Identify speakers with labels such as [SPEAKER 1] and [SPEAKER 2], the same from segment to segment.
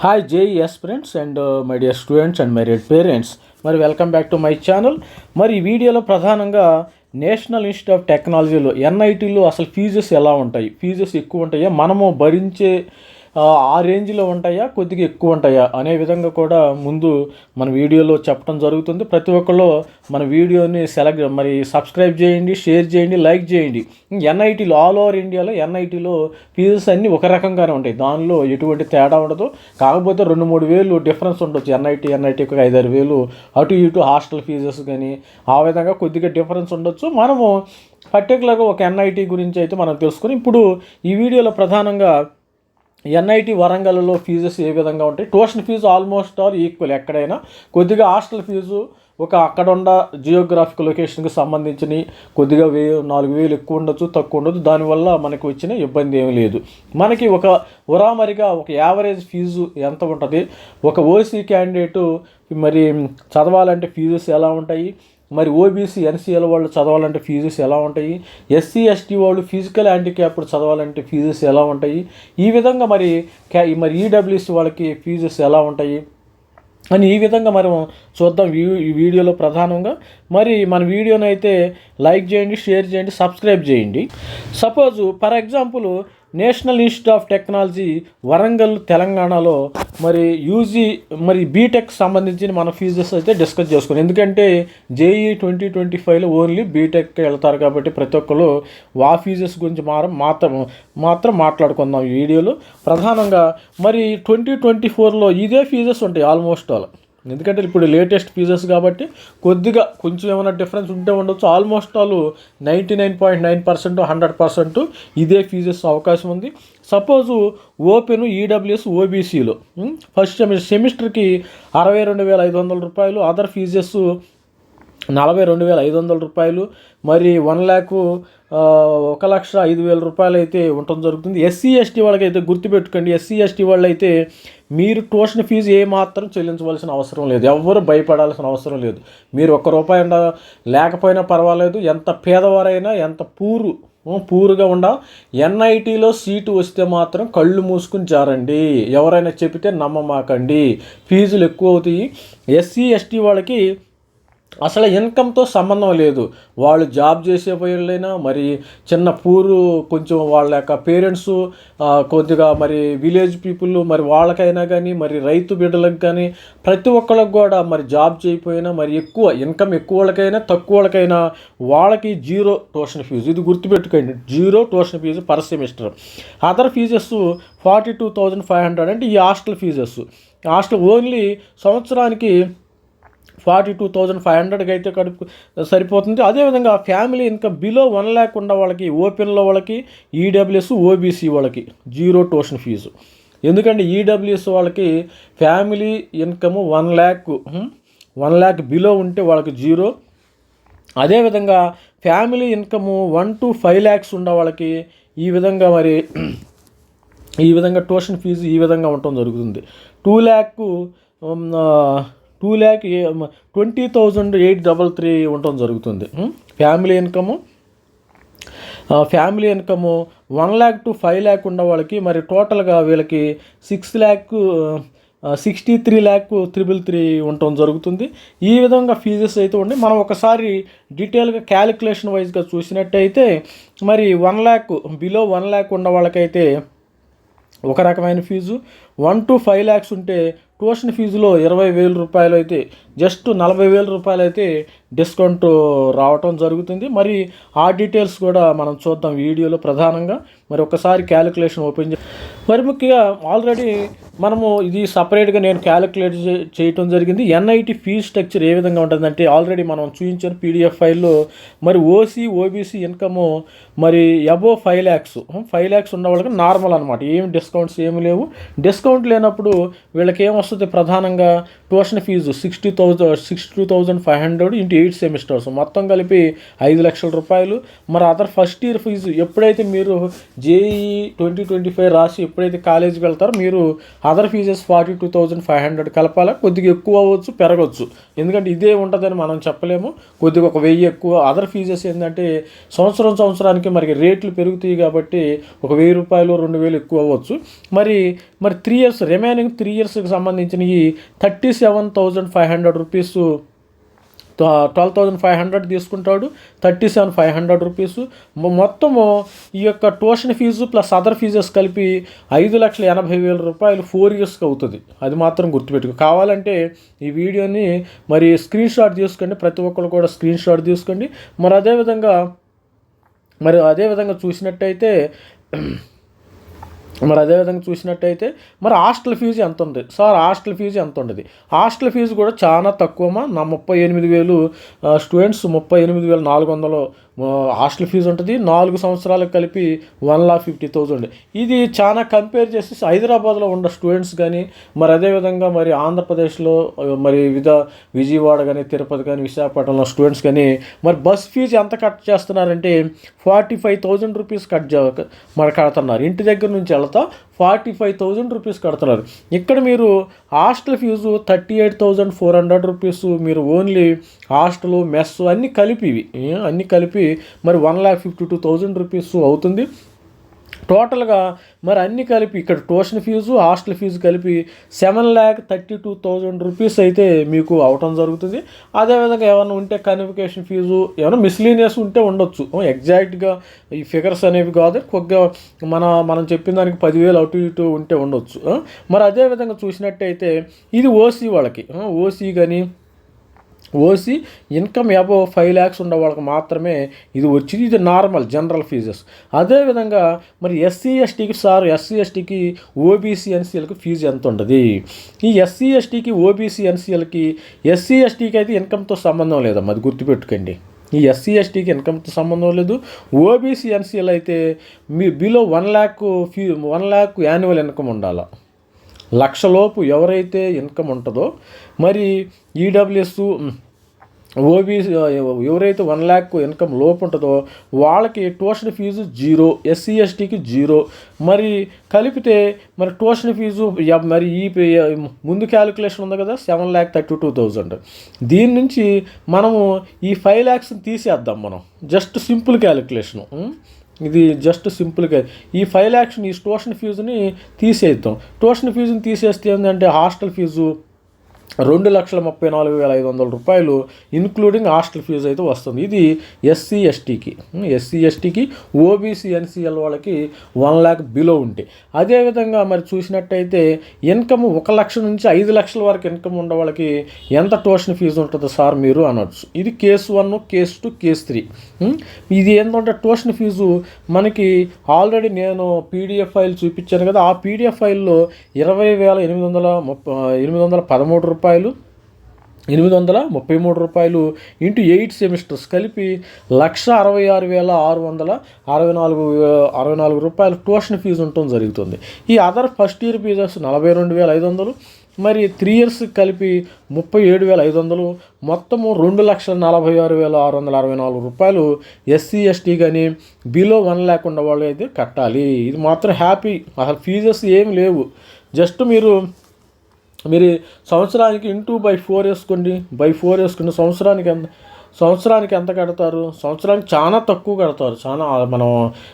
[SPEAKER 1] Hi JES friends and my dear students and my dear parents మరి welcome back to my channel మరి ఈ వీడియోలో ప్రధానంగా national Institute of టెక్నాలజీలో ఎన్ఐటీలో అసలు ఫీజెస్ ఎలా ఉంటాయి? ఫీజెస్ ఎక్కువ ఉంటాయా? మనము భరించే ఆ, రేంజ్లో ఉంటాయా? కొద్దిగా ఎక్కువ ఉంటాయా? అనే విధంగా కూడా ముందు మన వీడియోలో చెప్పడం జరుగుతుంది. ప్రతి ఒక్కళ్ళు మన వీడియోని సెలెక్ట్ మరి సబ్స్క్రైబ్ చేయండి షేర్ చేయండి లైక్ చేయండి. ఎన్ఐటీలో ఆల్ ఓవర్ ఇండియాలో ఎన్ఐటీలో ఫీజెస్ అన్నీ ఒక రకంగానే ఉంటాయి. దానిలో ఎటువంటి తేడా ఉండదు. కాకపోతే రెండు మూడు వేలు డిఫరెన్స్ ఉండొచ్చు. ఎన్ఐటీ ఎన్ఐటీకి ఒక ఐదారు వేలు. అటు ఇటు హాస్టల్ ఫీజెస్ కానీ ఆ విధంగా కొద్దిగా డిఫరెన్స్ ఉండొచ్చు. మనము పర్టికులర్గా ఒక ఎన్ఐటీ గురించి అయితే మనం తెలుసుకుని ఇప్పుడు ఈ వీడియోలో ప్రధానంగా ఎన్ఐటి వరంగల్లో ఫీజెస్ ఏ విధంగా ఉంటాయి? Tuition fee almost all equal ఎక్కడైనా. కొద్దిగా హాస్టల్ ఫీజు ఒక అక్కడ ఉన్న జియోగ్రాఫిక్ లొకేషన్కి సంబంధించిన కొద్దిగా వే నాలుగు వేలు ఎక్కువ ఉండొచ్చు తక్కువ ఉండొచ్చు. దానివల్ల మనకు వచ్చిన ఇబ్బంది ఏమీ లేదు. మనకి ఒక ఉరామరిగా ఒక యావరేజ్ ఫీజు ఎంత ఉంటుంది? ఒక ఓసీ క్యాండిడేటు మరి చదవాలంటే ఫీజెస్ ఎలా ఉంటాయి? మరి ఓబీసీ ఎన్సీఎల్ వాళ్ళు చదవాలంటే ఫీజెస్ ఎలా ఉంటాయి? ఎస్సీ ఎస్టీ వాళ్ళు ఫిజికల్ హ్యాండిక్యాప్డ్ చదవాలంటే ఫీజెస్ ఎలా ఉంటాయి? ఈ విధంగా మరి క్యా మరి ఈడబ్ల్యూసీ వాళ్ళకి ఫీజెస్ ఎలా ఉంటాయి? అని ఈ విధంగా మనం చూద్దాం ఈ ఈ వీడియోలో ప్రధానంగా. మరి మన వీడియోని అయితే లైక్ చేయండి షేర్ చేయండి సబ్స్క్రైబ్ చేయండి. Suppose for example National Institute of Technology Warangal తెలంగాణలో మరి యూజీ మరి బీటెక్ సంబంధించిన మన ఫీజెస్ అయితే డిస్కస్ చేసుకున్నాం. ఎందుకంటే జేఈ ట్వంటీ ట్వంటీ ఫైవ్లో ఓన్లీ బీటెక్ వెళ్తారు కాబట్టి ప్రతి ఒక్కరు వా ఫీజెస్ గురించి మాత్రం మాత్రం మాత్రం మాట్లాడుకుందాం ఈ వీడియోలో. ప్రధానంగా మరి ట్వంటీ ట్వంటీ ఫోర్లో ఇదే ఫీజెస్ ఉంటాయి ఆల్మోస్ట్ ఆల్. ఎందుకంటే ఇప్పుడు లేటెస్ట్ ఫీజెస్ కాబట్టి కొద్దిగా కొంచెం ఏమైనా డిఫరెన్స్ ఉంటే ఉండొచ్చు. Almost all ninety nine point nine percent hundred percent ఇదే ఫీజెస్ అవకాశం ఉంది. సపోజు ఓపెన్ ఈడబ్ల్యూఎస్ ఓబీసీలో. ఫస్ట్ సెమిస్టర్కి అరవై రెండు వేల ఐదు వందల రూపాయలు అదర్ ఫీజెస్ నలభై రెండు వేల ఐదు వందల రూపాయలు మరి వన్ ల్యాక్ ఒక లక్ష ఐదు వేల రూపాయలు అయితే ఉండటం జరుగుతుంది. ఎస్సీ ఎస్టీ వాళ్ళకి అయితే గుర్తుపెట్టుకోండి ఎస్సీ ఎస్టీ వాళ్ళు అయితే మీరు ట్యూషన్ ఫీజు ఏ మాత్రం చెల్లించవలసిన అవసరం లేదు. ఎవ్వరు భయపడాల్సిన అవసరం లేదు. మీరు ఒక్క రూపాయి ఉండ లేకపోయినా పర్వాలేదు. ఎంత పేదవారైనా ఎంత పూరు పూరుగా ఉండ ఎన్ఐటీలో సీటు వస్తే మాత్రం కళ్ళు మూసుకుని జారండి. ఎవరైనా చెబితే నమ్మమాకండి. ఫీజులు ఎక్కువ అవుతాయి. ఎస్సీ ఎస్టీ వాళ్ళకి అసలు ఇన్కమ్తో సంబంధం లేదు. వాళ్ళు జాబ్ చేసే వాళ్ళైనా మరి చిన్న పూరు కొంచెం వాళ్ళ యొక్క పేరెంట్స్ కొద్దిగా మరి విలేజ్ పీపుల్ మరి వాళ్ళకైనా కానీ మరి రైతు బిడ్డలకు కానీ ప్రతి ఒక్కళ్ళకి కూడా మరి జాబ్ చేయకపోయినా మరి ఎక్కువ ఇన్కమ్ ఎక్కువ వాళ్ళకైనా తక్కువ వాళ్ళకైనా వాళ్ళకి జీరో ట్యూషన్ ఫీజు. ఇది గుర్తుపెట్టుకోండి. Zero tuition fee per semester. Other fees forty two thousand five hundred అంటే ఈ హాస్టల్ ఫీజెస్. హాస్టల్ ఓన్లీ సంవత్సరానికి ఫార్టీ టూ థౌజండ్ ఫైవ్ హండ్రెడ్కి అయితే కడుపు సరిపోతుంది. అదేవిధంగా family income below one lakh ఉన్న వాళ్ళకి ఓపెన్లో వాళ్ళకి ఈడబ్ల్యూఎస్ ఓబీసీ వాళ్ళకి జీరో ట్యూషన్ ఫీజు. ఎందుకంటే ఈడబ్ల్యూఎస్ వాళ్ళకి family income one lakh one lakh below ఉంటే వాళ్ళకి జీరో. అదేవిధంగా family income one to five lakhs ఉన్న వాళ్ళకి ఈ విధంగా మరి ఈ విధంగా ట్యూషన్ ఫీజు ఈ విధంగా ఉండటం జరుగుతుంది. Two lakh two lakh twenty thousand eight double three ఉండటం జరుగుతుంది. Family income. Family income one lakh to five lakh ఉన్న వాళ్ళకి మరి టోటల్గా వీళ్ళకి six lakh sixty three lakh triple three ఉండటం జరుగుతుంది. ఈ విధంగా ఫీజెస్ అయితే ఉండి మనం ఒకసారి డీటెయిల్గా క్యాలిక్యులేషన్ వైజ్గా చూసినట్టయితే మరి one lakh below one lakh ఉన్న వాళ్ళకైతే ఒక రకమైన fee. One to five lakhs ఉంటే ట్యూషన్ ఫీజులో ఇరవై వేల రూపాయలు అయితే జస్ట్ నలభై వేల రూపాయలు అయితే డిస్కౌంట్ రావటం జరుగుతుంది. మరి ఆ డీటెయిల్స్ కూడా మనం చూద్దాం వీడియోలో ప్రధానంగా. మరి ఒకసారి క్యాలిక్యులేషన్ ఓపెన్ చే మరి ముఖ్యంగా ఆల్రెడీ మనము ఇది సపరేట్గా నేను క్యాలిక్యులేట్ చేయటం జరిగింది. ఎన్ఐటి ఫీజ్ స్ట్రక్చర్ ఏ విధంగా ఉంటుందంటే ఆల్రెడీ మనం చూపించిన పీడిఎఫ్ ఫైల్లో మరి ఓసీ ఓబీసీ ఇన్కమ్ మరి above five lakhs. Five lakhs ఉన్న వాళ్ళకి నార్మల్ అనమాట ఏమి డిస్కౌంట్స్ ఏమి లేవు. డిస్కౌంట్ లేనప్పుడు వీళ్ళకి ఏమొస్తుంది ప్రధానంగా tuition fee sixty thousand sixty two thousand five hundred into eight semesters. మొత్తం కలిపి ఐదు లక్షల రూపాయలు. మరి అదర్ ఫస్ట్ ఇయర్ ఫీజు ఎప్పుడైతే మీరు జేఈ ట్వంటీ ట్వంటీ ఫైవ్ రాసి ఎప్పుడైతే కాలేజీకి వెళ్తారో మీరు other fees forty two thousand five hundred కలపాలా? కొద్దిగా ఎక్కువ అవ్వచ్చు పెరగవచ్చు ఎందుకంటే ఇదే ఉంటుందని మనం చెప్పలేము. కొద్దిగా ఒక వెయ్యి ఎక్కువ. అదర్ ఫీజెస్ ఏంటంటే సంవత్సరం సంవత్సరానికి మరి రేట్లు పెరుగుతాయి కాబట్టి ఒక వెయ్యి రూపాయలు రెండు వేలు ఎక్కువ అవ్వచ్చు. మరి మరి త్రీ ఇయర్స్ రిమైనింగ్ త్రీ ఇయర్స్కి సంబంధించినవి thirty seven thousand five hundred rupees twelve thousand five hundred తీసుకుంటాడు thirty seven five hundred rupees. మొత్తము ఈ యొక్క tuition fee plus other fees కలిపి ఐదు లక్షల ఎనభై వేల రూపాయలు ఫోర్ ఇయర్స్కి అవుతుంది. అది మాత్రం గుర్తుపెట్టుకో. కావాలంటే ఈ వీడియోని మరి స్క్రీన్ షాట్ తీసుకోండి ప్రతి ఒక్కరు కూడా స్క్రీన్ షాట్ తీసుకోండి. మరి అదేవిధంగా మరి అదేవిధంగా చూసినట్టయితే మరి అదేవిధంగా చూసినట్టయితే మరి హాస్టల్ ఫీజు ఎంత ఉంది సార్ హాస్టల్ ఫీజు ఎంత ఉండదు హాస్టల్ ఫీజు కూడా చాలా తక్కువమా నా ముప్పై ఎనిమిది వేలు స్టూడెంట్స్ ముప్పై ఎనిమిది వేల నాలుగు వందలు హాస్టల్ ఫీజు ఉంటుంది. నాలుగు సంవత్సరాలకు కలిపి వన్ లాక్ ఫిఫ్టీ థౌజండ్. ఇది చాలా కంపేర్ చేసి హైదరాబాద్లో ఉన్న స్టూడెంట్స్ కానీ మరి అదేవిధంగా మరి ఆంధ్రప్రదేశ్లో మరి వివిధ విజయవాడ కానీ తిరుపతి కానీ విశాఖపట్నంలో స్టూడెంట్స్ కానీ మరి బస్ ఫీజు ఎంత కట్ చేస్తున్నారంటే forty five thousand rupees cut మరి కడుతున్నారు. ఇంటి దగ్గర నుంచి వెళ్తా ఫార్టీ ఫైవ్ థౌజండ్ రూపీస్ కడుతున్నారు. ఇక్కడ మీరు hostel fee thirty eight thousand four hundred rupees మీరు ఓన్లీ హాస్టల్ మెస్ అన్నీ కలిపి ఇవి. అన్నీ కలిపి మరి one lakh fifty two thousand rupees అవుతుంది. టోటల్గా మరి అన్ని కలిపి ఇక్కడ ట్యూషన్ ఫీజు హాస్టల్ ఫీజు కలిపి seven lakh thirty two thousand rupees అయితే మీకు అవటం జరుగుతుంది. అదేవిధంగా ఏమైనా ఉంటే కన్వికేషన్ ఫీజు ఏమైనా మిస్లీనియస్ ఉంటే ఉండొచ్చు. ఎగ్జాక్ట్గా ఈ ఫిగర్స్ అనేవి కాదు. కొద్దిగా మన మనం చెప్పిన దానికి పదివేలు అటు ఇటు ఉంటే ఉండొచ్చు. మరి అదేవిధంగా చూసినట్టయితే ఇది ఓసీ వాళ్ళకి. ఓసీ కానీ OC income above five lakhs ఉండే వాళ్ళకి మాత్రమే ఇది వచ్చింది. ఇది నార్మల్ జనరల్ ఫీజెస్. అదేవిధంగా మరి ఎస్సీ ఎస్టీకి సార్ ఎస్సీ ఎస్టీకి ఓబీసీ ఎన్సీఎల్కి ఫీజు ఎంత ఉంటుంది ఈ ఎస్సీ ఎస్టీకి ఓబీసీ ఎన్సీఎల్కి ఎస్సీ ఎస్టీకి అయితే ఇన్కమ్తో సంబంధం లేదమ్మా అది గుర్తుపెట్టుకోండి. ఈ ఎస్సీ ఎస్టీకి ఇన్కమ్తో సంబంధం లేదు. ఓబీసీ ఎన్సీఎల్ అయితే మీ below one lakh fee one lakh annual income ఉండాలి. లక్షలోపు ఎవరైతే ఇన్కమ్ ఉంటుందో మరి ఈడబ్ల్యూఎస్ ఓబీసీ ఎవరైతే వన్ ల్యాక్ ఇన్కమ్ లోపు ఉంటుందో వాళ్ళకి ట్యూషన్ ఫీజు జీరో ఎస్సీ ఎస్టీకి జీరో. మరి కలిపితే మరి ట్యూషన్ ఫీజు మరి ఈ ముందు క్యాలిక్యులేషన్ ఉంది కదా seven lakh thirty two thousand. దీని నుంచి మనము ఈ ఫైవ్ ల్యాక్స్ని తీసేద్దాం మనం. Just simple calculation. ఇది జస్ట్ సింపుల్గా ఈ ఫైవ్ ల్యాక్స్ ఈ ట్యూషన్ ఫీజుని తీసేద్దాం. ట్యూషన్ ఫీజుని తీసేస్తే ఏంటంటే హాస్టల్ ఫీజు రెండు లక్షల ముప్పై నాలుగు వేల ఐదు వందల రూపాయలు ఇన్క్లూడింగ్ హాస్టల్ ఫీజు అయితే వస్తుంది. ఇది ఎస్సీ ఎస్టీకి ఎస్సీ ఎస్టీకి ఓబీసీ ఎన్సీఎల్ వాళ్ళకి వన్ ల్యాక్ బిలో ఉంటే. అదేవిధంగా మరి చూసినట్టయితే ఇన్కమ్ ఒక లక్ష నుంచి ఐదు లక్షల వరకు ఇన్కమ్ ఉన్న వాళ్ళకి ఎంత ట్యూషన్ ఫీజు ఉంటుందో సార్ మీరు అనొచ్చు. ఇది case one case two case three ఇది ఏంటంటే ట్యూషన్ ఫీజు మనకి ఆల్రెడీ నేను పీడిఎఫ్ ఫైల్ చూపించాను కదా. ఆ పీడిఎఫ్ ఫైల్లో ఇరవై వేల ఎనిమిది వందల ముప్పై ఎనిమిది వందల పదమూడు రూపాయలు ఎనిమిది వందల ముప్పై మూడు రూపాయలు ఇంటూ ఎయిట్ సెమిస్టర్స్ కలిపి లక్ష అరవై ఆరు వేల ఆరు వందల అరవై నాలుగు అరవై నాలుగు రూపాయలు ట్యూషన్ ఫీజు ఉండటం జరుగుతుంది. ఈ అదర్ ఫస్ట్ ఇయర్ ఫీజెస్ నలభై రెండు వేల ఐదు వందలు మరి త్రీ ఇయర్స్ కలిపి ముప్పై ఏడు వేల ఐదు వందలు మొత్తము రెండు లక్షల నలభై ఆరు వేల ఆరు వందల అరవై నాలుగు రూపాయలు ఎస్సీ ఎస్టీ కానీ బిలో వన్ లేకుండా వాళ్ళు అయితే కట్టాలి. ఇది మాత్రం హ్యాపీ. అసలు ఫీజెస్ ఏమి లేవు. జస్ట్ మీరు మీరు సంవత్సరానికి ఇంటూ బై ఫోర్ వేసుకోండి. బై ఫోర్ వేసుకోండి సంవత్సరానికి ఎంత సంవత్సరానికి ఎంత కడతారు? సంవత్సరానికి చాలా తక్కువ కడతారు. చాలా మనం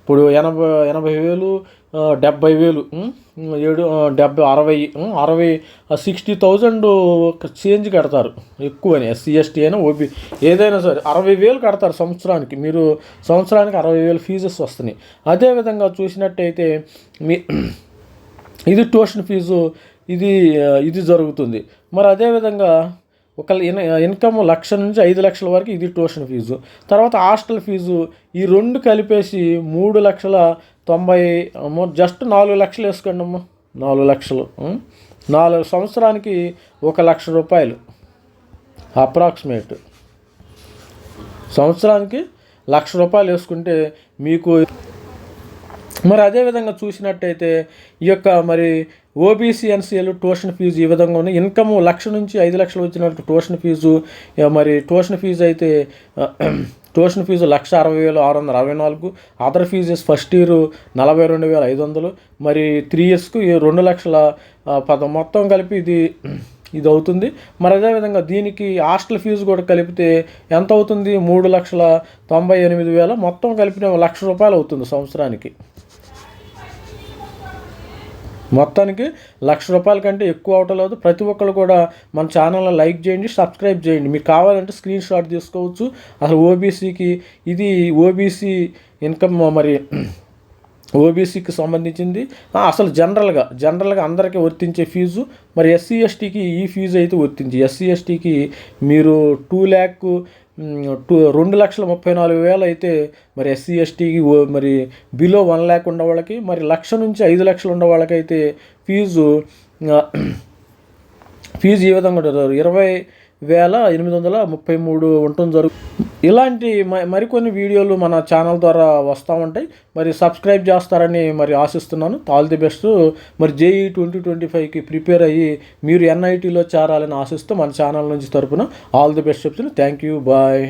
[SPEAKER 1] ఇప్పుడు ఎనభై ఎనభై వేలు డెబ్బై వేలు ఏడు డెబ్బై అరవై అరవై సిక్స్టీ థౌజండ్ చేంజ్ కడతారు. ఎక్కువని ఎస్సీఎస్టీ అయినా ఓబీ ఏదైనా సరే అరవై వేలు కడతారు సంవత్సరానికి. మీరు సంవత్సరానికి అరవై వేలు ఫీజెస్ వస్తున్నాయి. అదేవిధంగా చూసినట్టయితే మీ ఇది ట్యూషన్ ఫీజు ఇది ఇది జరుగుతుంది. మరి అదేవిధంగా ఒక ఇన్ ఇన్కమ్ లక్ష నుంచి ఐదు లక్షల వరకు ఇది ట్యూషన్ ఫీజు. తర్వాత హాస్టల్ ఫీజు ఈ రెండు కలిపేసి మూడు లక్షల తొంభై జస్ట్ నాలుగు లక్షలు వేసుకోండి అమ్మ. నాలుగు లక్షలు నాలుగు సంవత్సరానికి ఒక లక్ష రూపాయలు. అప్రాక్సిమేట్ సంవత్సరానికి లక్ష రూపాయలు వేసుకుంటే మీకు మరి అదేవిధంగా చూసినట్టయితే ఈ యొక్క మరి ఓబీసీ ఎన్సీఎల్ ట్యూషన్ ఫీజు ఈ విధంగా ఉంది ఇన్కమ్ లక్ష నుంచి ఐదు లక్షలు వచ్చినట్టు ట్యూషన్ ఫీజు మరి ట్యూషన్ ఫీజు అయితే ట్యూషన్ ఫీజు లక్ష అరవై వేలు ఆరు వందల అరవై నాలుగు అదర్ ఫీజెస్ ఫస్ట్ ఇయర్ నలభై రెండు వేల ఐదు వందలు మరి త్రీ ఇయర్స్కు రెండు లక్షల పద మొత్తం కలిపి ఇది ఇది అవుతుంది. మరి అదేవిధంగా దీనికి హాస్టల్ ఫీజు కూడా కలిపితే ఎంత అవుతుంది? మూడు లక్షల తొంభై ఎనిమిది వేల మొత్తం కలిపిన లక్ష రూపాయలు అవుతుంది సంవత్సరానికి. మొత్తానికి లక్ష రూపాయల కంటే ఎక్కువ అవటలేదు ప్రతి ఒక్కరు కూడా మన ఛానల్ని లైక్ చేయండి సబ్స్క్రైబ్ చేయండి. మీకు కావాలంటే స్క్రీన్ షాట్ తీసుకోవచ్చు. అసలు ఓబీసీకి ఇది ఓబీసీ ఇన్కమ్ మరి ఓబీసీకి సంబంధించింది. అసలు జనరల్గా జనరల్గా అందరికీ వర్తించే ఫీజు. మరి ఎస్సీ ఎస్టీకి ఈ ఫీజు అయితే వర్తించి ఎస్సీ ఎస్టీకి మీరు టూ ల్యాక్ టూ రెండు లక్షల ముప్పై నాలుగు వేలు అయితే మరి ఎస్సీ ఎస్టీకి మరి బిలో వన్ ల్యాక్ ఉన్న వాళ్ళకి మరి లక్ష నుంచి ఐదు లక్షలు ఉన్న వాళ్ళకైతే ఫీజు ఫీజు ఈ విధంగా ఇరవై వేల ఎనిమిది వందల ముప్పై మూడు ఉండటం జరుగు ఇలాంటి మ- మరికొన్ని వీడియోలు మన ఛానల్ ద్వారా వస్తూ ఉంటాయి. మరి సబ్స్క్రైబ్ చేస్తారని మరి ఆశిస్తున్నాను. ఆల్ ది బెస్ట్ మరి జేఈ ట్వంటీ ట్వంటీ ఫైవ్కి ప్రిపేర్ అయ్యి మీరు ఎన్ఐటీలో చేరాలని ఆశిస్తూ మన ఛానల్ నుంచి తరపున ఆల్ ది బెస్ట్ చెప్తున్నాను థ్యాంక్ యూ బాయ్